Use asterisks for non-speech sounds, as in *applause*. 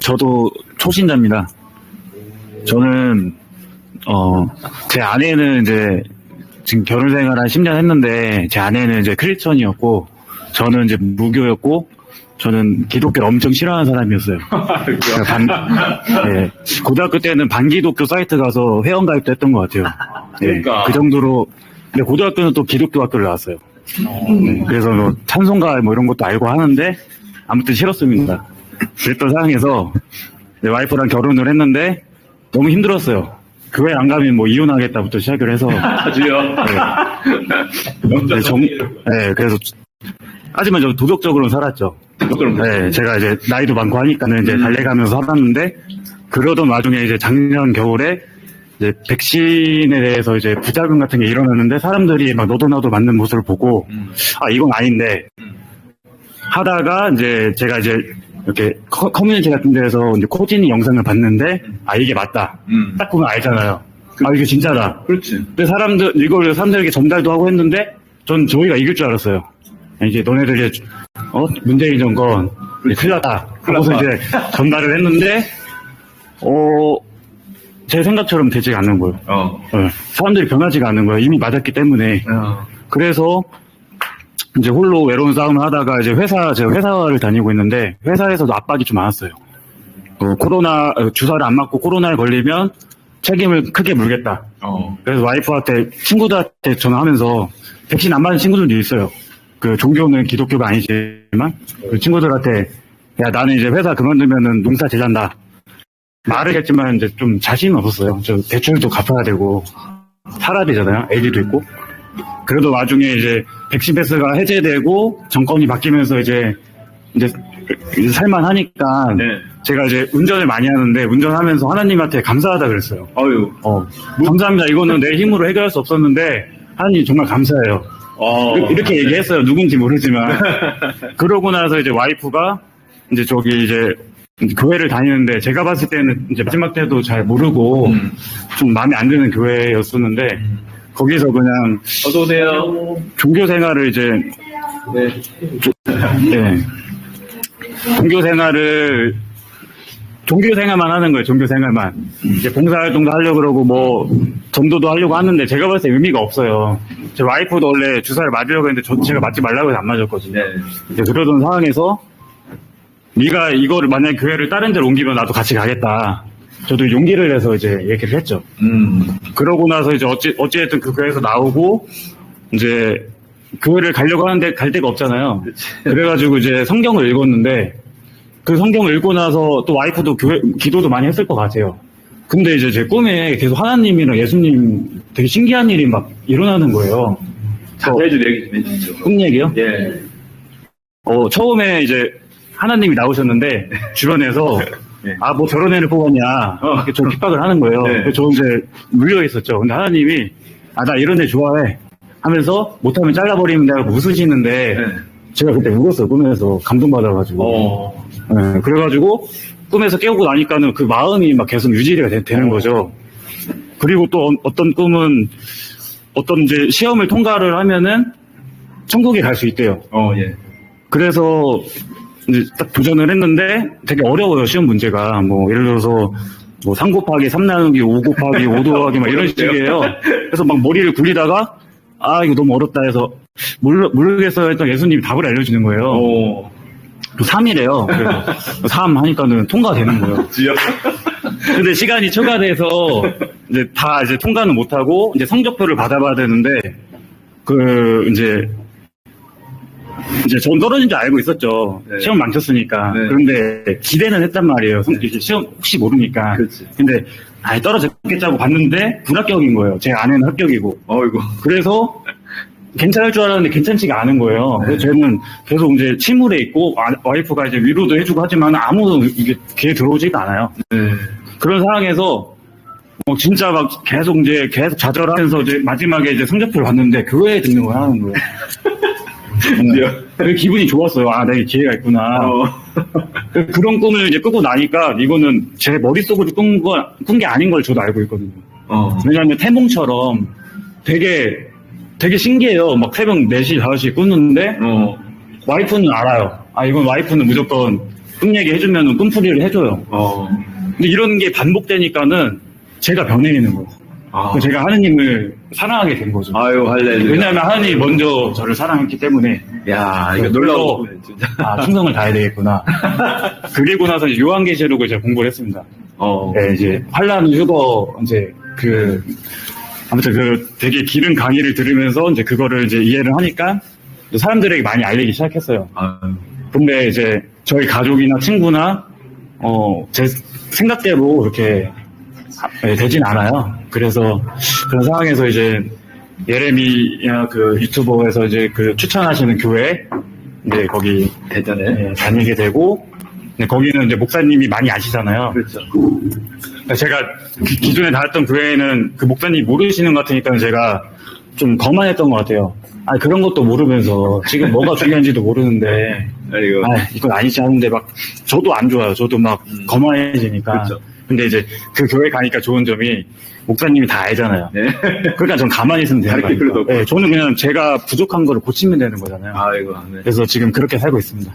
저도 초신자입니다. 저는, 어, 제 아내는 이제, 지금 결혼 생활 한 10년 했는데, 제 아내는 이제 크리스천이었고, 저는 이제 무교였고, 저는 기독교를 엄청 싫어하는 사람이었어요. *laughs* 반, 예, 고등학교 때는 반기독교 사이트 가서 회원 가입도 했던 것 같아요. 예, 그러니까. 그 정도로, 근데 고등학교는 또 기독교 학교를 나왔어요. 네, 그래서 뭐 찬송가 뭐 이런 것도 알고 하는데 아무튼 싫었습니다. 그랬던 상황에서 와이프랑 결혼을 했는데 너무 힘들었어요. 교회 안 가면 뭐 이혼하겠다부터 시작을 해서 아주요. 네, 정- 네, 그래서 하지만 좀 도덕적으로는 살았죠. 그럼 네, 제가 이제 나이도 많고 하니까는 이제 달래가면서 살았는데 그러던 와중에 이제 작년 겨울에 이제 백신에 대해서 이제 부작용 같은 게 일어났는데 사람들이 막 너도 나도 맞는 모습을 보고 음. 아 이건 아닌데 하다가 이제 제가 이제 이렇게 커, 커뮤니티 같은 데서 이제 코진이 영상을 봤는데 아 이게 맞다. 음. 딱 보면 알잖아요. 아 이게 진짜다. 그렇지. 근데 사람들 이걸 사람들에게 전달도 하고 했는데 전 저희가 이길 줄 알았어요. 이제 너네들이 어? 문재인 정권 이제 큰일 났다. 큰일 이제 전달을 했는데 어 제 생각처럼 되지 않는 거예요. 어. 어, 사람들이 변하지가 않는 거예요. 이미 맞았기 때문에. 어. 그래서 이제 홀로 외로운 싸움을 하다가 이제 회사 제가 회사를 다니고 있는데 회사에서도 압박이 좀 많았어요. 어, 코로나 어, 주사를 안 맞고 코로나에 걸리면 책임을 크게 물겠다. 어. 그래서 와이프한테 친구들한테 전화하면서 백신 안 맞은 친구들도 있어요. 그 종교는 기독교가 아니지만 그 친구들한테 야 나는 이제 회사 그만두면은 농사 제잔다. 말을 했지만 이제 좀 자신은 없었어요. 저 대출도 갚아야 되고 살아야 되잖아요. 애기도 있고. 그래도 와중에 이제 백신 패스가 해제되고 정권이 바뀌면서 이제 이제 살만하니까 네. 제가 이제 운전을 많이 하는데 운전하면서 하나님한테 감사하다 그랬어요. 어유. 어, 감사합니다. 이거는 내 힘으로 해결할 수 없었는데 하나님 정말 감사해요. 어. 이렇게 얘기했어요. 누군지 모르지만 *laughs* 그러고 나서 이제 와이프가 이제 저기 이제 교회를 다니는데 제가 봤을 때는 이제 마지막 때도 잘 모르고 음. 좀 마음에 안 드는 교회였었는데 거기서 그냥 어서 오세요. 종교 생활을 이제 네. 예. 종교 생활을 종교 생활만 하는 거예요. 종교 생활만 이제 봉사활동도 하려고 그러고 뭐 전도도 하려고 하는데 제가 봤을 때 의미가 없어요. 제 와이프도 원래 주사를 맞으려고 했는데 저, 제가 맞지 말라고 해서 안 맞았거든요. 네. 이제 그러던 상황에서 네가 이거를 만약에 교회를 다른 데로 옮기면 나도 같이 가겠다. 저도 용기를 내서 이제 얘기를 했죠. 음. 그러고 나서 이제 어찌, 어찌됐든 그 교회에서 나오고, 이제, 교회를 가려고 하는데 갈 데가 없잖아요. 그래가지고 이제 성경을 읽었는데, 그 성경을 읽고 나서 또 와이프도 교회, 기도도 많이 했을 것 같아요. 근데 이제 제 꿈에 계속 하나님이랑 예수님 되게 신기한 일이 막 일어나는 거예요. 자세히 좀 얘기 좀 해주시죠. 꿈 얘기요? 예. 어, 처음에 이제 하나님이 나오셨는데, 주변에서, *laughs* 네. 아, 뭐 저런 애를 뽑았냐, 이렇게 좀 핍박을 하는 거예요. 네. 그래서 저 이제 물려 있었죠. 근데 하나님이, 아, 나 이런 애 좋아해. 하면서, 못하면 잘라버리면 내가 웃으시는데, 네. 제가 그때 울었어요, 꿈에서. 감동받아가지고. 어. 네, 그래가지고, 꿈에서 깨우고 나니까는 그 마음이 막 계속 유지가 되, 는 거죠. 그리고 또 어- 어떤 꿈은, 어떤 이제 시험을 통과를 하면은, 천국에 갈 수 있대요. 어, 예. 그래서 딱 도전을 했는데 되게 어려워요 시험 문제가. 뭐 예를 들어서 뭐 3 곱하기 3 나누기 5 곱하기 5 더하기 막 이런 식이에요. 그래서 막 머리를 굴리다가 아 이거 너무 어렵다 해서 모르, 모르겠어요 했던 예수님이 답을 알려주는 거예요. 어. 3이래요. 그래서 3 하니까는 통과되는 거예요? 근데 시간이 초과돼서 이제 다 이제 통과는 못하고 이제 성적표를 받아봐야 되는데 그 이제 이제 전 떨어진 줄 알고 있었죠. 네. 시험 망쳤으니까. 네. 그런데 기대는 했단 말이에요. 성- 이제 시험 혹시 모르니까. 그렇지. 근데 아예 떨어졌겠다고 봤는데 불합격인 거예요. 제 아내는 합격이고. 어이구. 그래서 괜찮을 줄 알았는데 괜찮지가 않은 거예요. 네. 그래서 저는 계속 이제 침울해 있고 와- 와이프가 이제 위로도 해주고 하지만 아무도 이게 귀에 들어오지가 않아요. 네. 그런 상황에서 뭐 진짜 막 계속 이제 계속 좌절하면서 이제 마지막에 이제 성적표를 봤는데 교회에 등록을 하는 거예요. *laughs* 네. 그 기분이 좋았어요. 아, 내게 기회가 있구나. 어. 그- 그런 꿈을 이제 꾸고 나니까 이거는 제 머릿속으로 꾼 거, 꾼게 아닌 걸 저도 알고 있거든요. 어. 왜냐하면 태몽처럼 되게, 되게 신기해요. 막 새벽 4시, 5시 꾸는데 어. 와이프는 알아요. 아, 이건 와이프는 무조건 꿈 얘기 해주면 꿈풀이를 해줘요. 어. 근데 이런 게 반복되니까는 제가 변해 있는 거예요. 아. 제가 하느님을 사랑하게 된 거죠. 아유, 할렐루야. 왜냐하면 하느님이 먼저 저를 사랑했기 때문에 야, 이거 부분이네, 진짜. 아, 충성을 다해야 되겠구나. *laughs* 그리고 나서 이제 요한계시록을 제가 공부를 했습니다. 어. 네, 이제 환란 휴거 이제 그 아무튼 그 되게 길은 강의를 들으면서 이제 그거를 이제 이해를 하니까 사람들에게 많이 알리기 시작했어요. 아유. 근데 이제 저희 가족이나 친구나 어 제 생각대로 이렇게 네, 되진 않아요. 그래서 그런 상황에서 이제 예레미야 그 유튜버에서 이제 그 추천하시는 교회 이제 거기 대전에. 네, 다니게 되고 네, 거기는 이제 목사님이 많이 아시잖아요. 그렇죠. 그러니까 제가 기- 기존에 다녔던 교회는 그 목사님 모르시는 것 같으니까 제가 좀 거만했던 것 같아요. 아 그런 것도 모르면서 지금 뭐가 중요한지도 모르는데 아이고. 아 이건 아니지 하는데 막 저도 안 좋아요. 저도 막 음. 거만해지니까. 그렇죠. 근데 이제 그 교회 가니까 좋은 점이 목사님이 다 알잖아요. 네. 그러니까 전 가만히 있으면 되는. 없고. 네, 저는 그냥 제가 부족한 거를 고치면 되는 거잖아요. 아이고, 네. 그래서 지금 그렇게 살고 있습니다.